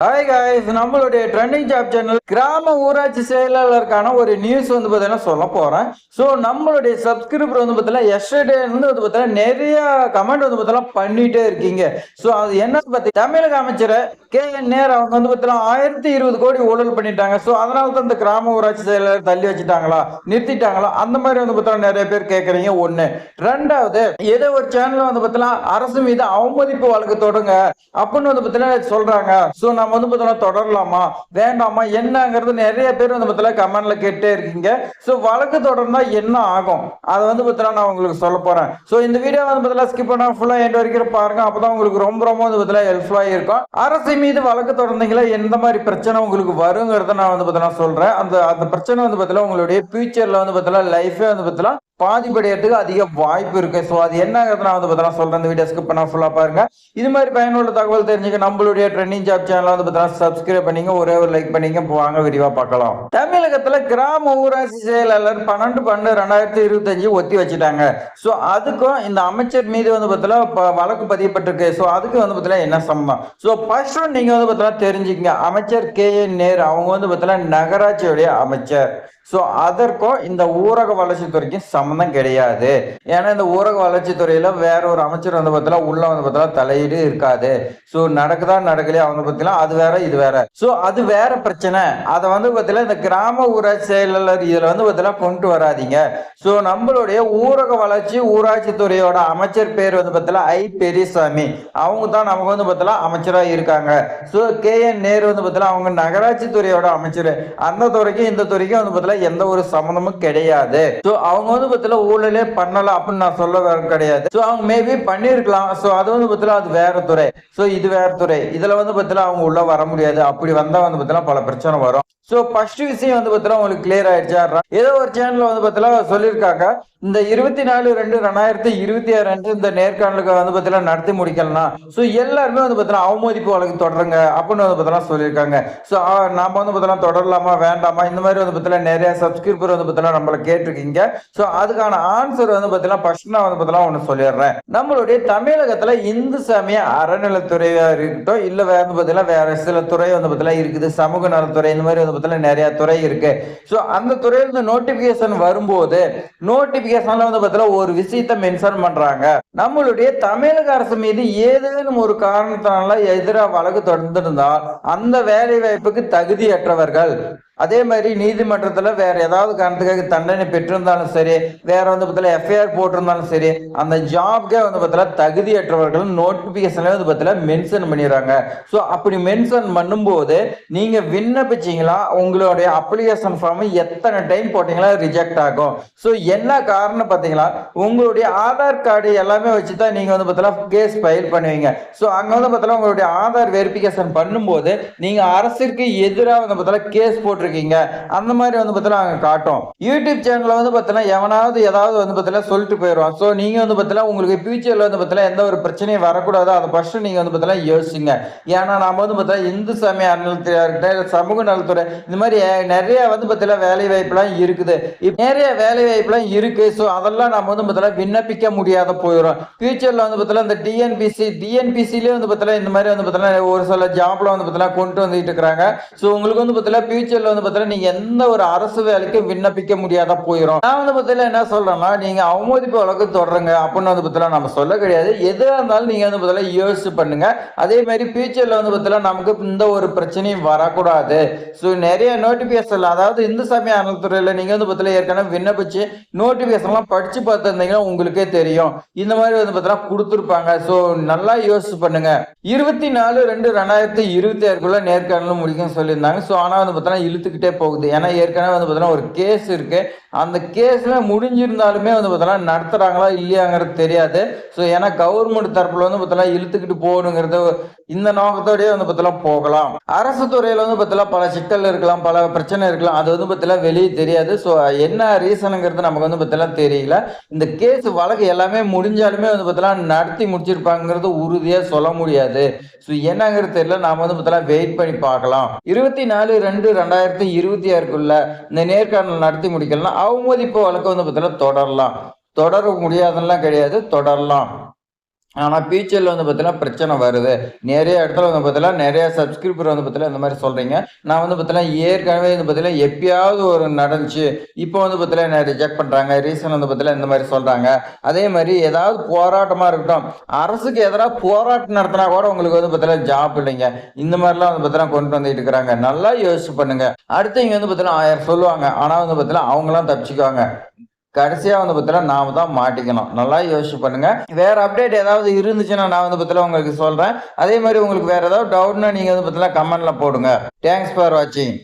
Hi guys நம்மளுடைய trending job channel கிராம ஊராட்சி செயலாளருக்கான ஒரு நியூஸ் வந்து பார்த்தீங்கன்னா சொல்ல போறேன். ஸோ நம்மளுடைய சப்ஸ்கிரிப்டர் வந்து பார்த்தீங்கன்னா எஸ்டர்டே வந்து வந்து பார்த்தீங்கன்னா நிறைய கமெண்ட் வந்து பார்த்தீங்கன்னா பண்ணிட்டே இருக்கீங்க. ஸோ அது என்ன பத்தி தமிழக அமைச்சர் கே. என். நேர் அவங்க வந்து பார்த்தீங்கன்னா ஆயிரத்தி இருபது கோடி ஊழல் பண்ணிட்டாங்க. ஸோ அதனால தான் இந்த கிராம ஊராட்சி செயலாளர் தள்ளி வச்சுட்டாங்களா நிறுத்திட்டாங்களா அந்த மாதிரி வந்து பார்த்தீங்கன்னா நிறைய பேர் கேட்குறீங்க ஒன்று ரெண்டாவது ஏதோ ஒரு சேனல் வந்து பார்த்தீங்கன்னா அரசு மீது அவமதிப்பு வழக்கு தொடங்க அப்படின்னு வந்து பார்த்தீங்கன்னா சொல்றாங்க. ஸோ நம்ம வந்து பார்த்தோம்னா தொடரலாமா? வேண்டாமா? என்னங்கிறது நிறைய பேர் வந்து பார்த்தீங்கன்னா கமெண்ட்ல கேட்டே இருக்கீங்க. ஸோ வழக்கு தொடர்ந்தா என்ன ஆகும்? அதை வந்து பார்த்தீங்கன்னா நான் உங்களுக்கு சொல்ல போறேன். ஸோ இந்த வீடியோ வந்து பார்த்தீங்கன்னா ஸ்கிப் பண்ணா ஃபுல்லா எண்ட் வரைக்கும் பாருங்க. அப்பதான் உங்களுக்கு ரொம்ப ரொம்ப வந்து பார்த்தீங்கன்னா ஹெல்ப்ஃபுல்லா இருக்கும். அரசு மீது வழக்கு தொடர்ந்தீங்களா? எந்த மாதிரி பிரச்சனை உங்களுக்கு வருங்கிறத நான் வந்து பார்த்தீங்கன்னா சொல்றேன். அந்த அந்த பிரச்சனை வந்து பார்த்தீங்கன்னா உங்களுடைய ஃபியூச்சர்ல வந்து பார்த்தீங்கன்னா லைஃபே வந்து பார்த்தீங்கன்னா பாதிப்படையறதுக்கு அதிக வாய்ப்பு இருக்கு. ஸோ அது என்ன நான் வந்து பார்த்தீங்கன்னா சொல்றேன் இந்த வீடியோ ஸ்கிப் பண்ணா ஃபுல்லா பாருங்க. இது மாதிரி பயனுள்ள தகவல் தெரிஞ்சுக்க நம்மளுடைய ட்ரெண்டிங் ஜாப் சேனல் வந்து பார்த்தீங்கன்னா சப்ஸ்கிரைப் பண்ணிங்க ஒரே ஒரு லைக் பண்ணிங்க. வாங்க விரிவா பார்க்கலாம். தமிழகத்துல கிராம ஊராட்சி செயலாளர் பன்னெண்டு பன்னெண்டு ரெண்டாயிரத்தி இருபத்தஞ்சு ஒத்தி வச்சுட்டாங்க. ஸோ அதுக்கும் இந்த அமைச்சர் மீது வந்து பார்த்தீங்கன்னா ப- வழக்கு பதியப்பட்டிருக்கு. ஸோ அதுக்கு வந்து பார்த்தீங்கன்னா என்ன சம்பவம் ஸோ ஃபர்ஸ்ட் நீங்க வந்து பார்த்தீங்கன்னா தெரிஞ்சுக்கங்க. அமைச்சர் கே என் நேரு அவங்க வந்து பார்த்தீங்கன்னா நகராட்சியுடைய அமைச்சர். ஸோ அதற்கும் இந்த ஊரக வளர்ச்சித்துறைக்கும் சம்மந்தம் கிடையாது. ஏன்னா இந்த ஊரக வளர்ச்சித்துறையில வேற ஒரு அமைச்சர் வந்து பார்த்தா உள்ள வந்து பார்த்தா தலையீடு இருக்காது. ஸோ நடக்குதா நடக்கலையா அவங்க பார்த்தீங்கன்னா அது வேற இது வேற. ஸோ அது வேற பிரச்சனை. அதை வந்து பார்த்தீங்கன்னா இந்த கிராம ஊராட்சி செயலாளர் இதில் வந்து பார்த்தீங்கன்னா கொண்டு வராதீங்க. ஸோ நம்மளுடைய ஊரக வளர்ச்சி ஊராட்சி துறையோட அமைச்சர் பேர் வந்து பார்த்தீங்கன்னா ஐ. பெரியசாமி. அவங்க தான் நமக்கு வந்து பார்த்தீங்கன்னா அமைச்சராக இருக்காங்க. So K. என். நேரு வந்து பார்த்தீங்கன்னா அவங்க நகராட்சி துறையோட அமைச்சர். அந்த துறைக்கும் இந்த துறைக்கும் வந்து பார்த்தீங்கன்னா எந்த ஒரு சம்மந்தமும் கிடையாது ஸோ அவங்க வந்து பார்த்தீங்கன்னா ஊழலே பண்ணல அப்படின்னு நான் சொல்ல வர கிடையாது ஸோ அவங்க மேபி பண்ணியிருக்கலாம் ஸோ அது வந்து பார்த்தீங்கன்னா அது வேற துறை ஸோ இது வேற துறை இதுல வந்து பார்த்தீங்கன்னா அவங்க உள்ள வர முடியாது அப்படி வந்தா வந்து பார்த்தீங்கன்னா பல பிரச்சனை வரும் ஸோ ஃபர்ஸ்ட் விஷயம் வந்து பார்த்தீங்கன்னா உங்களுக்கு கிளியர் ஆயிடுச்சா ஏதோ ஒரு சேனல்ல வந்து பார்த்தீங்கன்னா சொல்லியிருக்காங்க இந்த இருபத்தி நாலு ரெண்டு ரெண்டாயிரத்தி இருபத்தி ஆறு அன்று இந்த நேர்காணலுக்கு வந்து பார்த்தீங்கன்னா நடத்தி முடிக்கலாம் ஸோ எல்லாருமே வந்து பார்த்தீங்கன்னா அவமதிப்பு வழக்கு தொடருங்க அப்படின்னு வந்து பார்த்தீங்கன்னா சொல்லியிருக்காங்க ஸோ நாம வந்து பார்த்தீங்கன்னா தொடரலாமா வேண்டாமா இந்த மாதிரி வந்து பார்த்தீங்கன்னா நிறைய சப்ஸ்கிரைபர் வந்து பார்த்தீங்கன்னா நம்மள கேட்டிருக்கீங்க. ஸோ அதுக்கான ஆன்சர் வந்து பார்த்தீங்கன்னா ஃபர்ஸ்ட் நான் வந்து பார்த்தீங்கன்னா ஒன்று சொல்லிடுறேன். நம்மளுடைய தமிழகத்துல இந்து சமய அறநிலைத்துறையாக இருக்கட்டும் இல்லை வேற வந்து பார்த்தீங்கன்னா வேற சில துறை வந்து பார்த்தீங்கன்னா இருக்குது. சமூக நலத்துறை இந்த மாதிரி வந்து பார்த்தீங்கன்னா நிறைய துறை இருக்கு. ஸோ அந்த துறையிலிருந்து நோட்டிபிகேஷன் வரும்போது நோட்டிபிகேஷன்ல வந்து பார்த்தீங்கன்னா ஒரு விஷயத்த மென்ஷன் பண்றாங்க. நம்மளுடைய தமிழக அரசு மீது ஏதேனும் ஒரு காரணத்தினால எதிராக வழக்கு தொடர்ந்திருந்தால் அந்த வேலை வாய்ப்புக்கு தகுதியற்றவர்கள் அதே மாதிரி நீதிமன்றத்துல வேற ஏதாவது காரணத்துக்காக தண்டனை பெற்றிருந்தாலும் சரி வேற வந்து பத்தில எஃப்ஐஆர் போட்டிருந்தாலும் சரி அந்த ஜாப்க்கே வந்து பத்தில தகுதியற்றவர்கள் நோட்டிபிகேஷன்ல வந்து பத்தில மென்ஷன் பண்ணிடுறாங்க. ஸோ அப்படி மென்ஷன் பண்ணும்போது நீங்க விண்ணப்பிச்சீங்களா? உங்களுடைய அப்ளிகேஷன் ஃபார்ம் எத்தனை டைம் போட்டீங்களா? ரிஜெக்ட் ஆகும். ஸோ என்ன காரணம் பார்த்தீங்களா? உங்களுடைய ஆதார் கார்டு எல்லாமே வச்சு தான் நீங்க வந்து பார்த்தீங்கன்னா கேஸ் ஃபைல் பண்ணுவீங்க. ஸோ அங்க வந்து பார்த்தீங்கன்னா உங்களுடைய ஆதார் வெரிஃபிகேஷன் பண்ணும்போது நீங்க அரசிற்கு எதிராக வந்து பார்த்தீங்கன்னா கேஸ் இருக்கீங்க அந்த மாதிரி வந்து பார்த்தீங்கன்னா காட்டும் யூடியூப் சேனல்ல வந்து பார்த்தீங்கன்னா எவனாவது ஏதாவது வந்து பார்த்தீங்கன்னா சொல்லிட்டு போயிடுவான் ஸோ நீங்க வந்து பார்த்தீங்கன்னா உங்களுக்கு ஃபியூச்சர்ல வந்து பார்த்தீங்கன்னா எந்த ஒரு பிரச்சனையும் வரக்கூடாது அதை ஃபர்ஸ்ட் நீங்க வந்து பார்த்தீங்கன்னா யோசிங்க ஏன்னா நம்ம வந்து பார்த்தீங்கன்னா இந்து சமய அறநிலையத்துறையா இருக்கட்டும் சமூக நலத்துறை இந்த மாதிரி நிறைய வந்து பார்த்தீங்கன்னா வேலை வாய்ப்புலாம் இருக்குது நிறைய வேலை வாய்ப்புலாம் இருக்கு ஸோ அதெல்லாம் நம்ம வந்து பார்த்தீங்கன்னா விண்ணப்பிக்க முடியாத போயிடும் ஃபியூச்சர்ல வந்து பார்த்தீங்கன்னா இந்த டிஎன்பிசி டிஎன்பிசிலே வந்து பார்த்தீங்கன்னா இந்த மாதிரி வந்து பார்த்தீங்கன்னா ஒரு சில ஜாப்ல வந்து பார்த்தீங்கன்னா கொண்டு வந்துட்டு இருக்கிறாங்க ஸோ உங்களுக்கு வந்து பார்த்தீங்கன்னா ஃபியூச்சர்ல வந்து பார்த்தீங்கன்னா நீங்க எந்த ஒரு அரசு வேலைக்கும் விண்ணப்பிக்க முடியாத போயிடும் நான் வந்து பார்த்தீங்கன்னா என்ன சொல்றேன்னா நீங்க அவமதிப்பு வழக்கு தொடருங்க அப்படின்னு வந்து பார்த்தீங்கன்னா நம்ம சொல்ல கிடையாது. எதுவாக இருந்தாலும் நீங்க வந்து பார்த்தீங்கன்னா யோசிச்சு பண்ணுங்க. அதே மாதிரி ஃபியூச்சர்ல வந்து பார்த்தீங்கன்னா நமக்கு இந்த ஒரு பிரச்சனையும் வரக்கூடாது. ஸோ நிறைய நோட்டிபிகேஷன் அதாவது இந்து சமய அறநிலைத்துறையில நீங்க வந்து பார்த்தீங்கன்னா ஏற்கனவே விண்ணப்பிச்சு நோட்டிபிகேஷன்லாம் படிச்சு பார்த்துருந்தீங்கன்னா உங்களுக்கே தெரியும். இந்த மாதிரி வந்து பார்த்தீங்கன்னா கொடுத்துருப்பாங்க. ஸோ நல்லா யோசிச்சு பண்ணுங்க. இருபத்தி நாலு ரெண்டு ரெண்டாயிரத்தி இருபத்தி ஆறுக்குள்ள நேர்காணலும் முடிக்கும்னு சொல்லியிருந்தாங்க. ஸோ ஆனால் வந்து பார்த்தீங்கன்னா இழுத்துக்கிட்டே போகுது. ஏன்னா ஏற்கனவே வந்து பார்த்தீங்கன்னா ஒரு கேஸ் இருக்கு. அந்த கேஸ்ல முடிஞ்சிருந்தாலுமே வந்து பார்த்தீங்கன்னா நடத்துறாங்களா இல்லையாங்கிறது தெரியாது. ஸோ ஏன்னா கவர்மெண்ட் தரப்புல வந்து பார்த்தீங்கன்னா இழுத்துக்கிட்டு போகணுங்கிறது இந்த நோக்கத்தோடய வந்து பார்த்தீங்கன்னா போகலாம். அரசு துறையில வந்து பார்த்தீங்கன்னா பல சிக்கல் இருக்கலாம் பல பிரச்சனை இருக்கலாம். அது வந்து பார்த்தீங்கன்னா வெளியே தெரியாது. ஸோ என்ன ரீசனுங்கிறது நமக்கு வந்து பார்த்தீங்கன்னா தெரியல. இந்த கேஸ் வழக்கு எல்லாமே முடிஞ்சாலுமே வந்து பார்த்தீங்கன்னா நடத்தி முடிச்சிருப்பாங்கிறது உறுதியாக சொல்ல முடியாது. ஸோ என்னங்கிறது தெரியல. நாம வந்து பார்த்தீங்கன்னா வெயிட் பண்ணி பார்க்கலாம். இருபத்தி நாலு ரெண்டு ரெண்டாயிரத்தி இருபத்தி ஆறுக்குள்ள இந்த நேர்காணல் நடத்தி முடிக்கலாம் அவமதிப்பு வழக்கு வந்து பார்த்தீங்கன்னா தொடரலாம். தொடர முடியாதெல்லாம் கிடையாது தொடரலாம். ஆனால் ஃபியூச்சரில் வந்து பார்த்தீங்கன்னா பிரச்சனை வருது. நிறைய இடத்துல வந்து பார்த்தீங்கன்னா நிறைய சப்ஸ்கிரிப்பர் வந்து பார்த்தீங்கன்னா இந்த மாதிரி சொல்கிறீங்க நான் வந்து பார்த்தீங்கன்னா ஏற்கனவே வந்து பார்த்தீங்கன்னா எப்பயாவது ஒரு நடந்துச்சு. இப்போ வந்து பார்த்தீங்கன்னா என்ன ரிஜெக்ட் பண்ணுறாங்க ரீசன் வந்து பார்த்தீங்கன்னா இந்த மாதிரி சொல்கிறாங்க அதே மாதிரி ஏதாவது போராட்டமாக இருக்கட்டும். அரசுக்கு எதிராக போராட்டம் நடத்தினா கூட உங்களுக்கு வந்து பார்த்தீங்கன்னா ஜாப் இல்லைங்க. இந்த மாதிரிலாம் வந்து பார்த்தீங்கன்னா கொண்டு வந்துட்டு இருக்கிறாங்க. நல்லா யோசிச்சு பண்ணுங்க. அடுத்து இங்கே வந்து பார்த்தீங்கன்னா ஆயிரம் சொல்லுவாங்க. ஆனால் வந்து பார்த்தீங்கன்னா அவங்களாம் தப்பிச்சுக்குவாங்க. கடைசியாக வந்து பார்த்தீங்கன்னா நாம் தான் மாட்டிக்கணும். நல்லா யோசிச்சு பண்ணுங்கள் வேறு அப்டேட் ஏதாவது இருந்துச்சுன்னா நான் வந்து பார்த்தீங்கன்னா உங்களுக்கு சொல்கிறேன் அதே மாதிரி உங்களுக்கு வேறு ஏதாவது டவுட்னா நீங்கள் வந்து பார்த்தீங்கன்னா கமெண்டில் போடுங்க. தேங்க்ஸ் ஃபார் வாட்சிங்